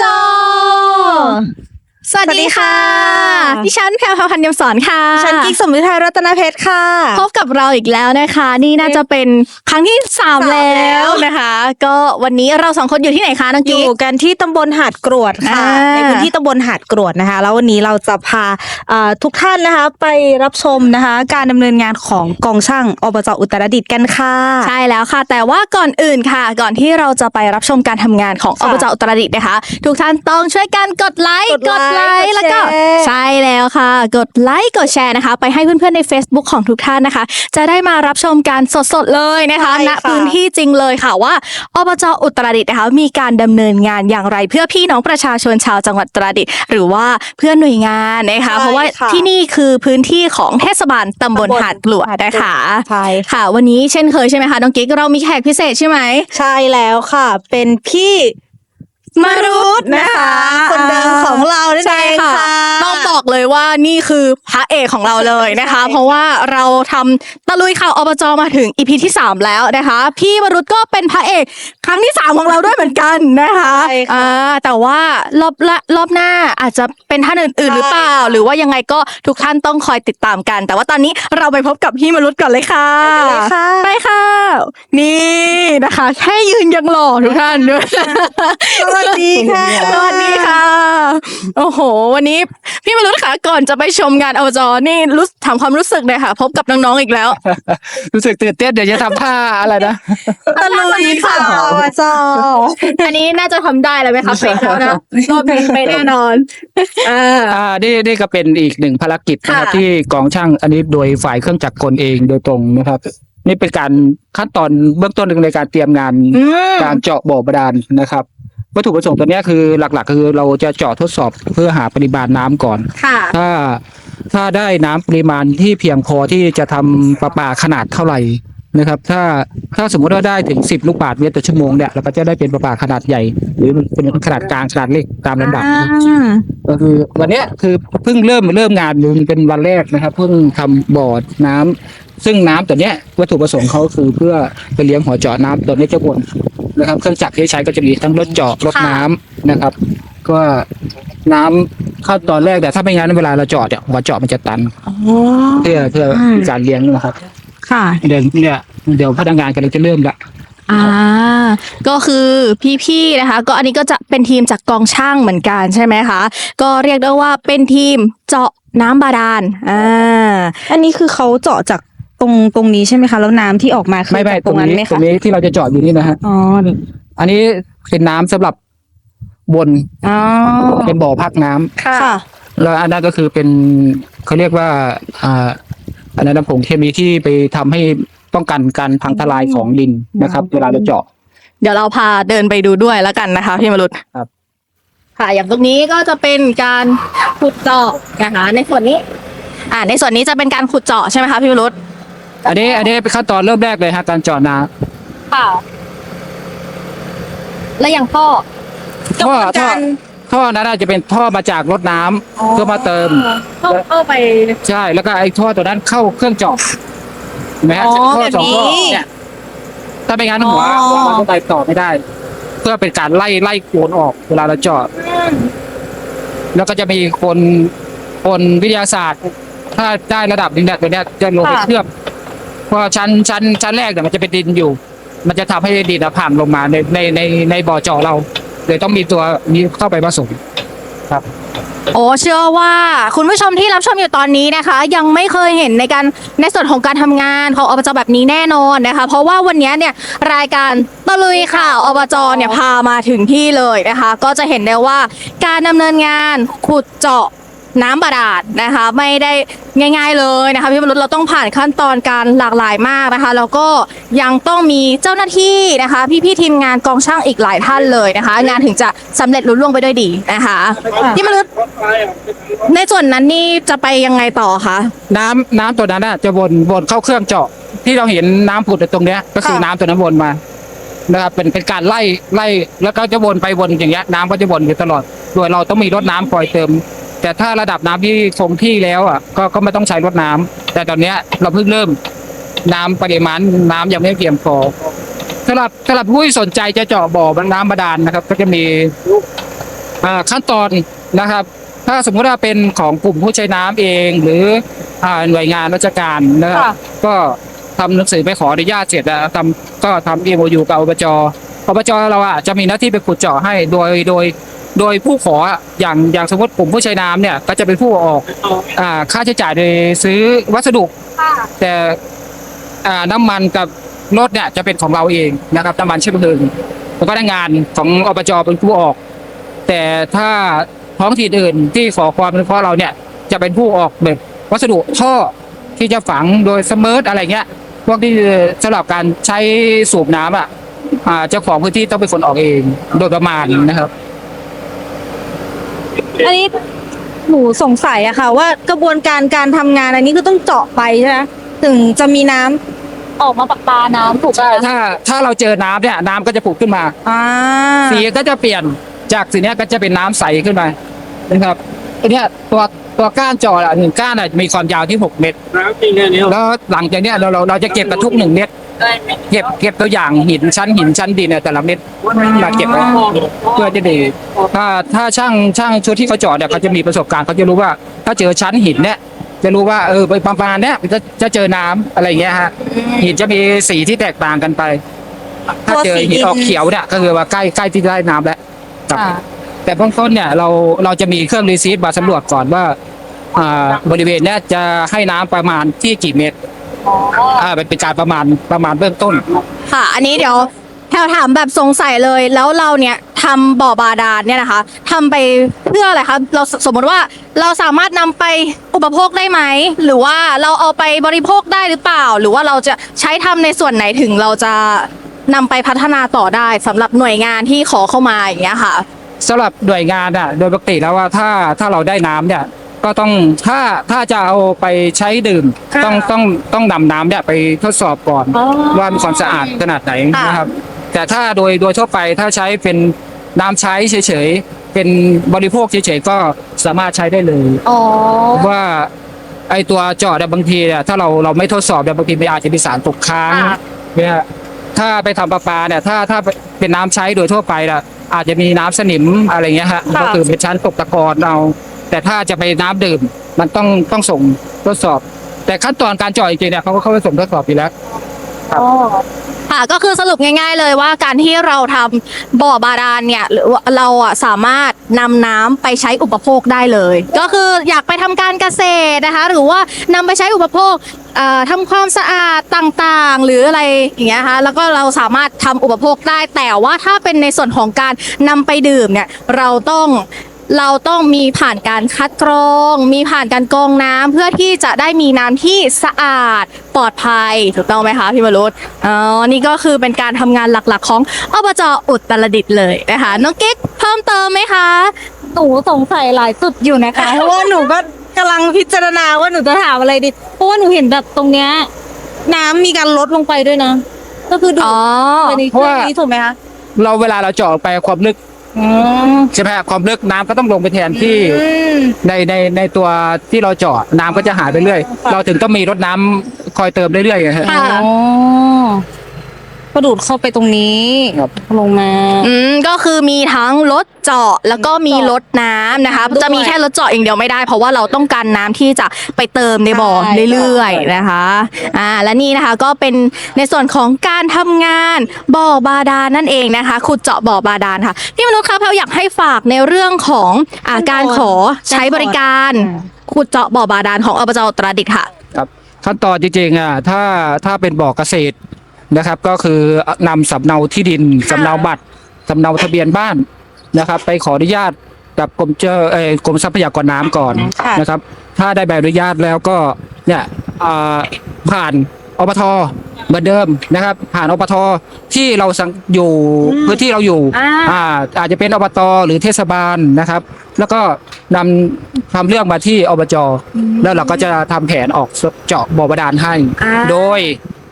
จ สวัสดีค่ะ ดิฉันแพรวพรพันธ์ยมสอนค่ะฉันกิ๊กสมฤทัยรัตนเพชรค่ะ พบกับเราอีกแล้วนะคะ นี่น่าจะเป็นครั้งที่สามสามแล้แล้ว วนะคะ ก็วันนี้เราสองคนอยู่ที่ไหนคะน้องอกิ๊ยู่ก กันที่ตำบลหาดกรวดค่ะ อ่า ในพื้นที่ตำบลหาดกรวดนะคะ แล้ววันนี้เราจะพาเอ่อทุกท่านนะคะไปรับชมนะคะ การดำเนินงานของกองช่างอบจอุตรดิตถ์กันค่ะ ใช่แล้วค่ะ แต่ว่าก่อนอื่นค่ะ ก่อนที่เราจะไปรับชมการทำงานของอค่ะบจอุตรดิตถ์นะคะ ทุกท่านต้องช่วยกันกดไลค์กดไลค์แล้วก็กดแชร์ใช่แล้วค่ะ กดไลค์กดแชร์นะคะ ไปให้เพื่อนๆใน Facebook ของทุกท่านนะคะ จะได้มารับชมการสดๆเลยนะคะใช่ณค่ะพื้นที่จริงเลยค่ะว่าอบจอุตรดิตถ์นะคะมีการดำเนินงานอย่างไร เพื่อพี่น้องประชาชนชาวจังหวัดอุตรดิตถ์หรือว่าเพื่อนหน่วยงานนะคะ เพราะว่าที่นี่คือพื้นที่ของเทศบาลตำบลหาดกลวดนะคะใช่ค่ะค่ะ วันนี้เช่นเคยใช่ไหมคะน้องกิ๊กเรามีแขกพิเศษใช่ไหมใช่แล้วค่ะ เป็นพี่ มารุธนะคะคนเดิมของเรานั่นใช่เองค่ะค่ะ ต้องบอกเลยว่านี่คือพระเอกของเราเลยนะคะใช่เพราะว่าเราทำตะลุยข่าวอบจมาถึงอีพีที่ 3 แล้วนะคะ พี่มารุธก็เป็นพระเอกครั้งที่ 3 ของเราด้วยเหมือนกันนะคะใช่ค่ะ อ่าแต่ว่ารอบละรอบหน้าอาจจะเป็นท่านอื่นๆหรือเปล่า หรือว่ายังไงก็ทุกท่านต้องคอยติดตามกัน แต่ว่าตอนนี้เราไปพบกับพี่มารุธก่อนเลยค่ะ ไปเลยค่ะ ไปค่ะ นี่นะคะ แค่ยืนยังหล่อทุกท่านด้วยสวัสดีค่ะ สวัสดีค่ะ โอ้โห วันนี้พี่มารุธค่ะก่อนจะไปชมงานอบจนี่รู้ถามความรู้สึกเลยค่ะ พบกับน้องๆอีกแล้ว รู้สึกตื่นเต้นเดี๋ยวจะทำท่าอะไรนะตะลุยค่ะอบจอันนี้น่าจะทำได้แล้วไหมคะเป๊ะแล้วนะรอบนี้เป๊ะแน่นอนอ่า อ่านี่นี่ก็เป็นอีกหนึ่งภารกิจนะครับค่ะ ที่กองช่างอันนี้โดยฝ่ายเครื่องจักรกลเองโดยตรงนะครับ นี่เป็นการขั้นตอนเบื้องต้นหนึ่งในการเตรียมงาน อืม การเจาะบ่อบาดาลนะครับ วัตถุประสงค์ตัวเนี้ยคือหลักๆ คือเราจะเจาะทดสอบเพื่อหาปริมาณน้ำก่อน ค่ะ ถ้าถ้าได้น้ำปริมาณที่เพียงพอที่จะทำประปาขนาดเท่าไหร่นะครับ ถ้าถ้าสมมติว่าได้ถึง 10 ลูกบาศก์เมตรต่อชั่วโมงเนี่ยเราก็จะได้เป็นประปาขนาดใหญ่ หรือเป็นขนาดกลางขนาดเล็กตามลำดับนะครับก็คือวันเนี้ยคือเพิ่งเริ่มเริ่มงานอยู่เป็นวันแรกนะครับ เพิ่งทำบ่อน้ำ ซึ่งน้ำตัวเนี้ยวัตถุประสงค์เขาคือเพื่อไปเลี้ยงหัวเจาะน้ำตัวนี้จะวนนะครับ เครื่องจักรที่ใช้ก็จะมีทั้งรถเจาะรถน้ำนะครับ ก็น้ำขั้นตอนแรกแต่ถ้าไม่งั้นเวลาเราเจาะเนี่ยหัวเจาะมันจะตันเพื่อเพื่อการเลี้ยงนะครับ ค่ะเดี๋ยวเนี่ยเดี๋ยวพนักงานกำลังจะเริ่มละอ่าก็คือพี่ๆนะคะ ก็อันนี้ก็จะเป็นทีมจากกองช่างเหมือนกันใช่ไหมคะ ก็เรียกได้ว่าเป็นทีมเจาะน้ำบาดาลอ่าอันนี้คือเขาเจาะจาก ตรงตรงนี้ใช่ไหมคะ แล้วน้ำที่ออกมาคือไม่ไม่จากตตรรงงนั้นนี้ไหมตรคะงนี้ที่เราจะเจาะอยู่นี่นะฮะอ๋ออันนี้เป็นน้ำสำหรับวนอ๋อเป็นบ่อพักน้ำค่ะ แล้วอันนั้นก็คือเป็นเขาเรียกว่าอ่าอันนั้นนะผงเคมีที่ไปทำให้ป้องกันการพังทลายของดินนะครับ เวลาเราเจาะ เดี๋ยวเราพาเดินไปดูด้วยแล้วกันนะคะ พี่มรุตครับ ค่ะ อย่างตรงนี้ก็จะเป็นการขุดเจาะนะคะในส่วนนี้ อ่า ในส่วนนี้จะเป็นการขุดเจาะใช่ไหมคะพี่มรุต อันนี้อันนี้เป็นขั้นตอนเริ่มแรกเลยฮะการเจาะน้ค่ะ และอย่างท่อำท่อท่อท่อนั้นอาจจะเป็นท่อมาจากรถน้ำเพื่อมาเติม ต้องเข้าไป ใช่แล้วก็ไอ้ท่อตัวนั้นเข้าเครื่องเจาะเห็นไหมฮะอ๋อท่อสองท่อแบบนี้เนี่ยถ้าไม่งั้นหัวอ๋อ หัวมันก็ไปต่อไม่ได้ เพื่อเป็นการไล่ไล่โคนออกเวลาเราเจาะแล้วก็จะมีคนคนวิทยาศาสตร์ ถ้าได้ระดับหนึงเนี่ยตัวเนี้ยจะลงไปค่ะ เคลือบ เพราะชั้นชั้นชั้นแรกเนี่ยมันจะเป็นดินอยู่ มันจะทำให้ดินอะผ่านลงมาในในในในบ่อเจาะเราเลยต้องมีตัวนี้เข้าไปผสมโอ้เชื่อว่าคุณผู้ชมที่รับชมอยู่ตอนนี้นะคะ ยังไม่เคยเห็นในการในส่วนของการทำงานของอบจแบบนี้แน่นอนนะคะ เพราะว่าวันนี้เนี่ยรายการตะลุยข่าวอบจเนี่ยพามาถึงที่เลยนะคะ ก็จะเห็นได้ว่าการดำเนินงานขุดเจาะ น้ำบาดาลนะคะ ไม่ได้ง่าย ๆเลยนะคะพี่มนุษย์เราต้องผ่านขั้นตอนการหลากหลายมากนะคะแล้วก็ยังต้องมีเจ้าหน้าที่นะคะ พี่ๆทีมงานกองช่างอีกหลายท่านเลยนะคะ งานถึงจะสำเร็จลุล่วงไปด้วยดีนะคะพี่มนุษย์ในส่วนนั้นนี่จะไปยังไงต่อคะ น้ำน้ำตัวนั้นน่ะจะวนวนเข้าเครื่องเจาะ ที่เราเห็นน้ำผุดอยู่ตรงเนี้ย ก็คือค่ะ น้ำตัวนั้นวนมานะครับเป็นเป็นการไล่ไล่แล้วก็จะวนไปวนอย่างเงี้ยน้ำก็จะวนอยู่ตลอด โดยเราต้องมีรถน้ำคอยเติม แต่ถ้าระดับน้ำที่คงที่แล้วอะก็ก็ไม่ต้องใช้รถน้ำแต่ตอนเนี้ยเราเพิ่งเริ่มน้ำปริมาณน้ำยังไม่เพียงพอสำหรับสำหรับผู้ที่สนใจจะเจาะบ่อน้ำบาดาลนะครับ ก็จะมีอ่าขั้นตอนนะครับ ถ้าสมมุติว่าเป็นของกลุ่มผู้ใช้น้ำเอง หรืออ่าหน่วยงานราชการนะครับค่ะก็ทำหนังสือไปขออนุญาตเสร็จแล้วทำก็ทำ MOU กับอบจ อบจเราอะจะมีหน้าที่ไปขุดเจาะให้โดยโดยโดยผู้ขออะอย่างอย่างสมมติกลุ่มผู้ใช้น้ำเนี่ย ก็จะเป็นผู้ออกอ่าค่าใช้จ่ายโดยซื้อวัสดุแต่อ่าน้ำมันกับรถเนี่ยจะเป็นของเราเองนะครับน้ำมันเชื้อเพลิงแล้วก็พนักงานของอบจเป็นผู้ออก แต่ถ้าท้องถิ่นอื่นที่ขอความอนุเคราะห์เราเนี่ย จะเป็นผู้ออกแบบวัสดุท่อที่จะฝังโดยสเมิร์ทอะไรเงี้ย พวกที่สำหรับการใช้สูบน้ำอะอ่า เจ้าของพื้นที่ต้องเป็นคนออกเอง โดยประมาณนะครับ อันนี้หนูสงสัยอะค่ะ ว่ากระบวนการการทำงานอันนี้คือต้องเจาะไปใช่ไหมถึงจะมีน้ำออกมาปากปลาน้ำถูกไหมใช่ถ้า ถ้าเราเจอน้ำเนี่ยน้ำก็จะผุดขึ้นมา อ่าสีก็จะเปลี่ยนจากสีเนี้ยก็จะเป็นน้ำใสขึ้นมานะครับอันเนี้ยตัวตัวก้านจออะหนึ่งก้านอะมีความยาวที่หกเมตร แล้วหลังจากเนี้ยเราเราเราจะเก็บกระทุกหนึ่งเม็ด เก็บเก็บตัวอย่างหินชั้นหินชั้นดินเนี่ยแต่ละเม็ดมาเก็บไว้เพื่อจะดีถ้าถ้าช่างช่างชุดที่เขาเจอดเนี่ยเขาจะมีประสบการณ์เขาจะรู้ว่า ถ้าเจอชั้นหินเนี่ยจะรู้ว่าเออไปประมาณเนี้ยจะจะเจอน้ำอะไรอย่างเงี้ยฮะหินจะมีสีที่แตกต่างกันไป ถ้าเจอหินออกเขียวเนี่ยก็คือว่าใกล้ใกล้ที่ได้น้ำแล้วครับค่ะแต่เบื้องต้นเนี่ยเราเราจะมีเครื่องรีซีดมาสำรวจก่อนว่าอ่าบริเวณเนี้ยจะให้น้ำประมาณที่กี่เมตร อ่าเป็นการประมาณประมาณเบื้องต้น ค่ะ อันนี้เดี๋ยวแถวถามแบบสงสัยเลย แล้วเราเนี่ยทำบ่อบาดาลเนี่ยนะคะทำไปเพื่ออะไรคะเราสสมมติว่าเราสามารถนำไปอุปโภคได้ไหม หรือว่าเราเอาไปบริโภคได้หรือเปล่า หรือว่าเราจะใช้ทำในส่วนไหนถึงเราจะนำไปพัฒนาต่อได้สำหรับหน่วยงานที่ขอเข้ามาอย่างเงี้ยค่ะ สำหรับหน่วยงานอะโดยปกติแล้วว่าถ้าถ้าเราได้น้ำเนี่ย ก็ต้องถ้าถ้าจะเอาไปใช้ดื่ม ค่ะต้องต้องต้องนำน้ำเนี่ยไปทดสอบก่อน อ๋อว่ามีความสะอาดขนาดไหนค่ะ นะครับ แต่ถ้าโดยโดยทั่วไปถ้าใช้เป็นน้ำใช้เฉยๆเป็นบริโภคเฉยๆก็สามารถใช้ได้เลย อ๋อ ว่าไอตัวเจาะเนี่ยบางทีเนี่ยถ้าเราเราไม่ทดสอบเนี่ยบางทีมันอาจจะมีสารตกค้างค่ะเนี่ยถ้าไปทำประปาเนี่ยถ้าถ้าเป็นน้ำใช้โดยทั่วไปน่ะอาจจะมีน้ำสนิมอะไรเงี้ยฮะค่ะ ก็คือเป็นชั้นตกตะกอนเอา แต่ถ้าจะไปน้ำดื่มมันต้องต้องส่งทดสอบ แต่ขั้นตอนการเจาะจริงๆเนี่ยเขาก็เข้าไปส่งทดสอบอยู่แล้วค่ะก็คือสรุปง่าย ๆ เลยว่าการที่เราทำบ่อบาดาลเนี่ยหรือว่าเราอะสามารถนำน้ำไปใช้อุปโภคได้เลย ก็คืออยากไปทำการเกษตรนะคะ หรือว่านำไปใช้อุปโภคเอ่อทำความสะอาดต่างๆ หรืออะไรอย่างเงี้ยคะแล้วก็เราสามารถทำอุปโภคได้แต่ว่าถ้าเป็นในส่วนของการนำไปดื่มเนี่ยเราต้อง เราต้องมีผ่านการคัดกรอง มีผ่านการกรองน้ำเพื่อที่จะได้มีน้ำที่สะอาดปลอดภัยถูกต้องไหมคะพี่วรุษอ๋อนี่ก็คือเป็นการทำงานหลักๆ ของอบจอุตรดิตถ์เลยนะคะน้องกิ๊กเพิ่มเติมไหมคะหนูสงสัยหลายจุดอยู่นะคะเพราะว่าหนูก็กำลังพิจารณาว่าหนูจะถามอะไรดีเพราะว่าหนูเห็นแบบตรงเนี้ยน้ำมีการลดลงไปด้วยนะ ก็คือดูอ๋อไปในเครื่องนี้ถูกไหมคะเราเวลาเราเจาะไปความลึก อืมใช่ไหมฮะความลึกน้ำก็ต้องลงไปแทนที่อืม ในในในตัวที่เราเจาะน้ำก็จะหายไปเรื่อยเราถึงต้องมีรถน้ำคอยเติมเรื่อยๆไงฮะ ค่ะ อ๋อ ก็ดูดเข้าไปตรงนี้ครับลงมา อืมก็คือมีทั้งรถเจาะแล้วก็มีรถน้ำนะคะ ด้วย จะมีแค่รถเจาะอย่างเดียวไม่ได้ เพราะว่าเราต้องการน้ำที่จะไปเติมในบ่อใช่เรื่อยๆนะคะอ่าและนี่นะคะก็เป็นในส่วนของการทำงานบ่อบาดาลนั่นเองนะคะ ขุดเจาะบ่อบาดาลค่ะพี่มนุษย์คะเราอยากให้ฝากในเรื่องของอาการขอใช้บริการขุดเจาะบ่อบาดาลของอบจอุตรดิตถ์ค่ะ ครับขั้นตอนจริงๆอะถ้าถ้าเป็นบ่อเกษตร นะครับ ก็คือนำสำเนาที่ดินสำเนาบัตรสำเนาทะเบียนบ้านนะครับ ไปขออนุญาตกับกรมเจ้าเอ่อกรมทรัพยากรน้ำก่อนค่ะ นะครับ ถ้าได้ใบอนุญาตแล้วก็เนี่ยอ่าผ่านอบทเหมือนเดิมนะครับ ผ่านอบทที่เราสังอยู่พื้นที่เราอยู่ อ่า อ่าอาจจะเป็นอบตหรือเทศบาลนะครับ แล้วก็นำทำเรื่องมาที่อบจแล้วเราก็จะทำแผนออกเจาะบ่อบาดาลให้ อ่า โดย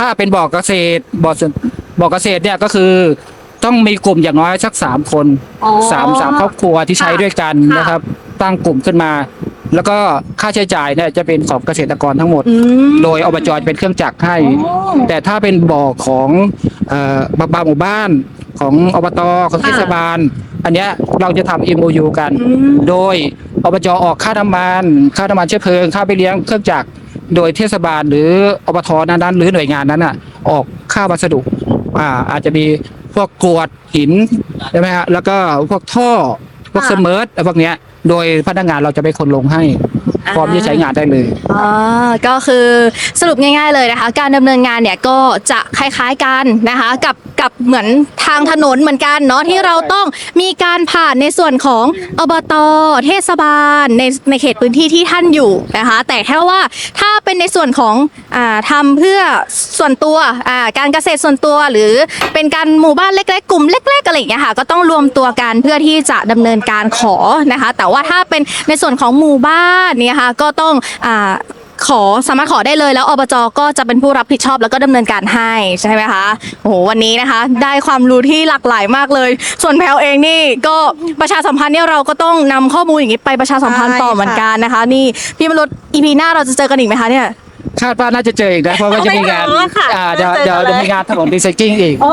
ถ้าเป็นบ่อเกษตรบ่อส่วนบ่อเกษตรเนี่ยก็คือต้องมีกลุ่มอย่างน้อยสักสามคนอ๋อ สามสามครอบครัวที่ใช้ด้วยกันค่ะ นะครับ ตั้งกลุ่มขึ้นมา แล้วก็ค่าใช้จ่ายเนี่ยจะเป็นของเกษตรกรทั้งหมด อืม โดยอบจจะเป็นเครื่องจักรให้แต่ถ้าเป็นบ่อของเอ่อบางบางหมู่บ้านของอบตของเทศบาล อันเนี้ยเราจะทำ MOU กันโดยอบจออกค่าน้ำมัน ค่าน้ำมันเชื้อเพลิง ค่าไปเลี้ยงเครื่องจักร โดยเทศบาลหรืออบทนั้นๆหรือหน่วยงานนั้นอะ ออกค่าวัสดุ อ่า อาจจะมีพวกกรวดหินใช่ไหมฮะแล้วก็พวกท่อพวกค่ะ เสเมิร์ดพวกเนี้ย โดยพนักงานเราจะไปคนลงให้พร้อมที่จะใช้งานได้เลยอ่าก็คือสรุปง่ายๆเลยนะคะ การดำเนินงานเนี่ยก็จะคล้ายๆกันนะคะ กับ กับเหมือนทางถนนเหมือนกันเนาะที่เราต้องมีการผ่านในส่วนของอบตเทศบาลในในเขตพื้นที่ที่ท่านอยู่นะคะ แต่แค่ว่าถ้าเป็นในส่วนของอ่าทำเพื่อส่วนตัวอ่าการเกษตรส่วนตัวหรือเป็นการหมู่บ้านเล็กๆ กลุ่มเล็กๆอะไรอย่างเงี้ยค่ะก็ต้องรวมตัวกันเพื่อที่จะดำเนินการขอนะคะ แต่ว่าถ้าเป็นในส่วนของหมู่บ้านเนี่ยค่ะก็ต้องอ่า ขอสามารถขอได้เลยแล้วอบจก็จะเป็นผู้รับผิดชอบแล้วก็ดำเนินการให้ใช่ไหมคะโอ้โหวันนี้นะคะ ได้ความรู้ที่หลากหลายมากเลย ส่วนแพลวเองนี่ก็ประชาสัมพันธ์เนี่ยเราก็ต้องนำข้อมูลอย่างนี้ไปประชาสัมพันธ์ต่อเหมือนกันนะคะ นี่พี่มรุษอีพีหน้าเราจะเจอกันอีกไหมคะเนี่ย คาดว่าน่าจะเจออีกนะเพราะว่าจะมีงานไม่เจอค่ะอ่าเดี๋ยวไม่เจเดี๋ยวอเลยจะมีงานถนนรีไซเคิลอีก โอ้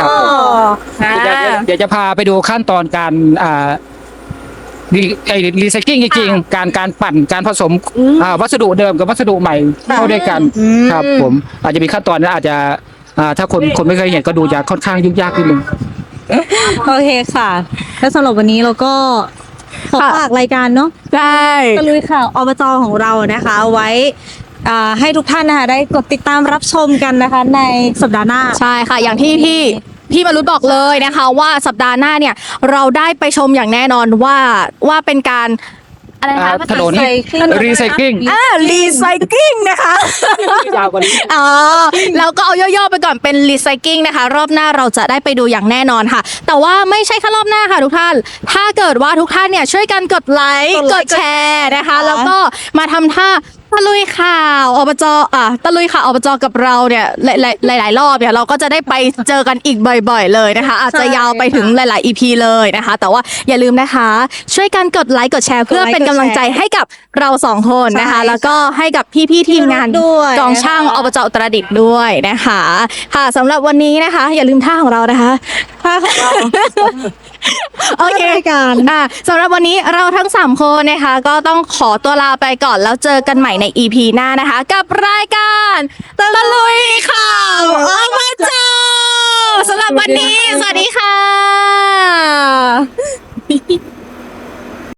ครับผม เดี๋ยวเดี๋ยวเดี๋ยวจะพาไปดูขั้นตอนการอ่า รีไอ้รีไซเคิลจริงๆการการปั่นการผสมอ่าวัสดุเดิมกับวัสดุใหม่เข้าด้วยกันครับ ผมอาจจะมีขั้นตอนนั้นอาจจะอ่าถ้าคนคนไม่เคยเห็นก็ดูจะค่อนข้างยุ่งยากนิดนึง โอเคค่ะ แล้วสำหรับวันนี้เราก็ขอค่ะฝากรายการเนาะได้ ตะลุยข่าวอบจของเรานะคะ ไว้อ่าให้ทุกท่านนะคะได้กดติดตามรับชมกันนะคะ ในสัปดาห์หน้า ใช่ค่ะ อย่างที่พี่ พี่มรุษบอกเลยนะคะ ว่าสัปดาห์หน้าเนี่ยเราได้ไปชมอย่างแน่นอนว่าว่าเป็นการอะไรนะอ่าคะถนน Recycling รีไซเคิลอ่ารีไซเคิลนะคะยาวกว่านี้ อ๋อแล้วก็เอาย่อๆไปก่อนเป็นรีไซเคิลนะคะ รอบหน้าเราจะได้ไปดูอย่างแน่นอนค่ะ แต่ว่าไม่ใช่แค่รอบหน้าค่ะทุกท่าน ถ้าเกิดว่าทุกท่านเนี่ยช่วยกันกดไลค์กดกไลดค์แชร์นะคะ กดแชร์ แล้วก็มาทำท่า ตะลุยข่าวอบจอะตะลุยข่าวอบจกับเราเนี่ยหลายๆหลายๆรอบเนี่ยเราก็จะได้ไปเจอกันอีกบ่อย ๆ เลยนะคะ อาจจะยาวไปถึงหลาย ๆ EP เลยนะคะ แต่ว่าอย่าลืมนะคะ ช่วยกันกดไลค์กดแชร์เพื่อเป็นกำลังใจให้กับเราสองคนนะคะ แล้วก็ให้กับพี่ๆทีมงานด้วยกองช่างนะคะอบจอุตรดิตถ์ด้วยนะคะ ค่ะสำหรับวันนี้นะคะ อย่าลืมท่าของเรานะคะ ท่าของเรา โอเครายการอะสำหรับวันนี้เราทั้ง 3 คนนะคะ ก็ต้องขอตัวลาไปก่อนแล้วเจอกันใหม่ใน EP หน้านะคะ กับรายการตะลุยข่าวอบจสำหรับวันนี้ สวัสดีค่ะ